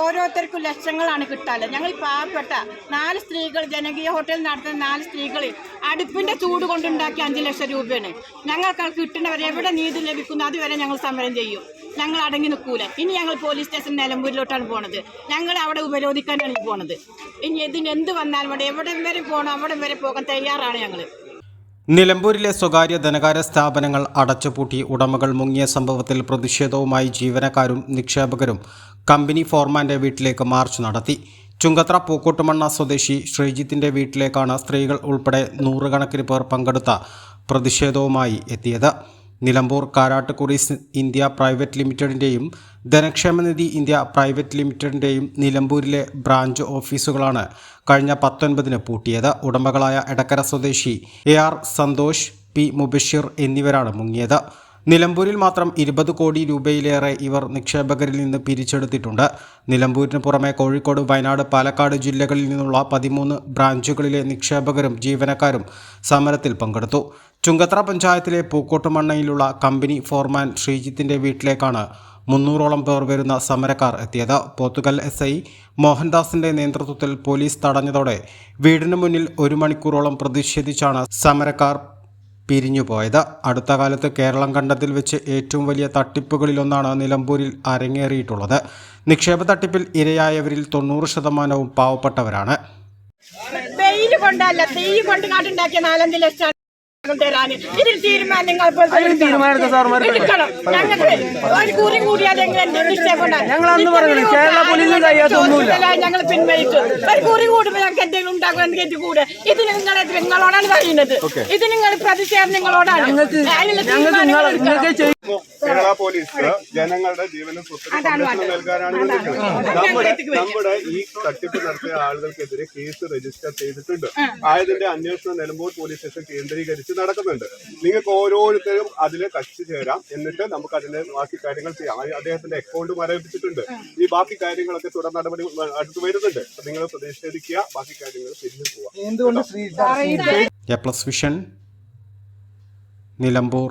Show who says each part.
Speaker 1: ഓരോരുത്തർക്കും ലക്ഷങ്ങളാണ് കിട്ടാൽ. ഞങ്ങൾ പാവപ്പെട്ട നാല് സ്ത്രീകൾ ജനകീയ ഹോട്ടൽ നടത്തുന്ന നാല് സ്ത്രീകൾ അടുപ്പിന്റെ ചൂട് കൊണ്ടുണ്ടാക്കിയ അഞ്ച് ലക്ഷം രൂപയാണ്. ഞങ്ങൾക്ക് കിട്ടുന്നവരെ എവിടെ നീതി ലഭിക്കുന്നു അതുവരെ ഞങ്ങൾ സമരം ചെയ്യും. ഞങ്ങൾ അടങ്ങി നിൽക്കൂല. ഇനി ഞങ്ങൾ പോലീസ് സ്റ്റേഷൻ നിലമ്പൂരിലോട്ടാണ് പോണത്. ഞങ്ങൾ അവിടെ ഉപരോധിക്കാനാണ് പോണത്. ഇനി ഇതിന് എന്ത് വന്നാലും എവിടെ വരെ പോകണം അവിടെ വരെ പോകാൻ തയ്യാറാണ് ഞങ്ങൾ
Speaker 2: നിലമ്പൂരിലെ സ്വകാര്യ ധനകാര്യ സ്ഥാപനങ്ങൾ അടച്ചുപൂട്ടി ഉടമകൾ മുങ്ങിയ സംഭവത്തിൽ പ്രതിഷേധവുമായി ജീവനക്കാരും നിക്ഷേപകരും കമ്പനി ഫോർമാന്റെ വീട്ടിലേക്ക് മാർച്ച് നടത്തി. ചുങ്കത്ര പൂക്കോട്ടുമണ്ണ സ്വദേശി ശ്രീജിത്തിന്റെ വീട്ടിലേക്കാണ് സ്ത്രീകൾ ഉൾപ്പെടെ നൂറുകണക്കിന് പേർ പങ്കെടുത്ത പ്രതിഷേധവുമായി എത്തിയത്. നിലമ്പൂർ കാരാട്ട് കുറീസ് ഇന്ത്യ പ്രൈവറ്റ് ലിമിറ്റഡിന്റെയും ധനക്ഷേമനിധി ഇന്ത്യ പ്രൈവറ്റ് ലിമിറ്റഡിന്റെയും നിലമ്പൂരിലെ ബ്രാഞ്ച് ഓഫീസുകളാണ് കഴിഞ്ഞ പത്തൊൻപതിന് പൂട്ടിയത്. ഉടമകളായ എടക്കര സ്വദേശി A R Santhosh P Mubashir എന്നിവരാണ് മുങ്ങിയത്. നിലമ്പൂരിൽ മാത്രം ഇരുപത് കോടി രൂപയിലേറെ ഇവർ നിക്ഷേപകരിൽ നിന്ന് പിരിച്ചെടുത്തിട്ടുണ്ട്. നിലമ്പൂരിന് പുറമെ കോഴിക്കോട് വയനാട് പാലക്കാട് ജില്ലകളിൽ നിന്നുള്ള പതിമൂന്ന് ബ്രാഞ്ചുകളിലെ നിക്ഷേപകരും ജീവനക്കാരും സമരത്തിൽ പങ്കെടുത്തു. ചുങ്കത്ര പഞ്ചായത്തിലെ പൂക്കോട്ടുമണ്ണയിലുള്ള കമ്പനി ഫോർമാൻ ശ്രീജിത്തിന്റെ വീട്ടിലേക്കാണ് മുന്നൂറോളം പേർ വരുന്ന സമരക്കാർ എത്തിയത്. പോത്തുകൽ എസ് ഐ മോഹൻദാസിന്റെ നേതൃത്വത്തിൽ പോലീസ് തടഞ്ഞതോടെ വീടിന് മുന്നിൽ ഒരു മണിക്കൂറോളം പ്രതിഷേധിച്ചാണ് സമരക്കാർ പിരിഞ്ഞുപോയത്. അടുത്ത കാലത്ത് കേരളം കണ്ടതിൽ വെച്ച് ഏറ്റവും വലിയ തട്ടിപ്പുകളിലൊന്നാണ് നിലമ്പൂരിൽ അരങ്ങേറിയിട്ടുള്ളത്. നിക്ഷേപ തട്ടിപ്പിൽ ഇരയായവരിൽ തൊണ്ണൂറ് ശതമാനവും പാവപ്പെട്ടവരാണ്.
Speaker 1: കൊണ്ടല്ല കൊണ്ട് നാലഞ്ച് ലക്ഷം തരാന് ഇതിൽ തീരുമാനം നിങ്ങൾ ഇപ്പോൾ എടുക്കണം. ഞങ്ങൾക്ക് ഒരു കൂറി കൂടിയാൽ.
Speaker 3: ഞങ്ങൾ അന്ന് പറഞ്ഞില്ലേ, കേരള പോലീസിന് കഴിയാത്തൊന്നുമില്ല.
Speaker 1: ചോദിച്ചില്ല, ഞങ്ങൾ പിൻവലിച്ചു. ഒരു കൂറി കൂടുമ്പോ ഞങ്ങൾക്ക് എന്തെങ്കിലും ഉണ്ടാകും എനിക്ക് കൂടെ ഇത് നിങ്ങളെ നിങ്ങളോടാണ് പറയുന്നത്. ഇത് നിങ്ങൾ പ്രതിഷേധം നിങ്ങളോടാണ്. അതിനുള്ള
Speaker 3: ഞങ്ങൾക്ക്
Speaker 1: തീരുമാനങ്ങൾ എടുക്കണം.
Speaker 4: കേരള പോലീസ് ജനങ്ങളുടെ ജീവനും സ്വത്തിനും സംരക്ഷണം നൽകാനാണ് നിൽക്കുന്നത് നമ്മുടെ നമ്മുടെ ഈ തട്ടിപ്പ് നടത്തിയ ആളുകൾക്കെതിരെ കേസ് രജിസ്റ്റർ ചെയ്തിട്ടുണ്ട്. ആയതിന്റെ അന്വേഷണം നിലമ്പൂർ പോലീസ് സ്റ്റേഷൻ കേന്ദ്രീകരിച്ച് നടക്കുന്നുണ്ട്. നിങ്ങൾക്ക് ഓരോരുത്തരും അതിൽ കക്ഷി ചേരാം. എന്നിട്ട് നമുക്ക് അതിന്റെ ബാക്കി കാര്യങ്ങൾ ചെയ്യാം. അദ്ദേഹത്തിന്റെ അക്കൗണ്ട് മരവിപ്പിച്ചിട്ടുണ്ട്. ഈ ബാക്കി കാര്യങ്ങളൊക്കെ തുടർ നടപടി അടുത്ത് വരുന്നുണ്ട്. നിങ്ങൾ പ്രതിഷേധിക്കുക. ബാക്കി കാര്യങ്ങൾ തിരിഞ്ഞു പോവാം
Speaker 3: എന്തുകൊണ്ട് Sree
Speaker 2: A plus vision Nilambur.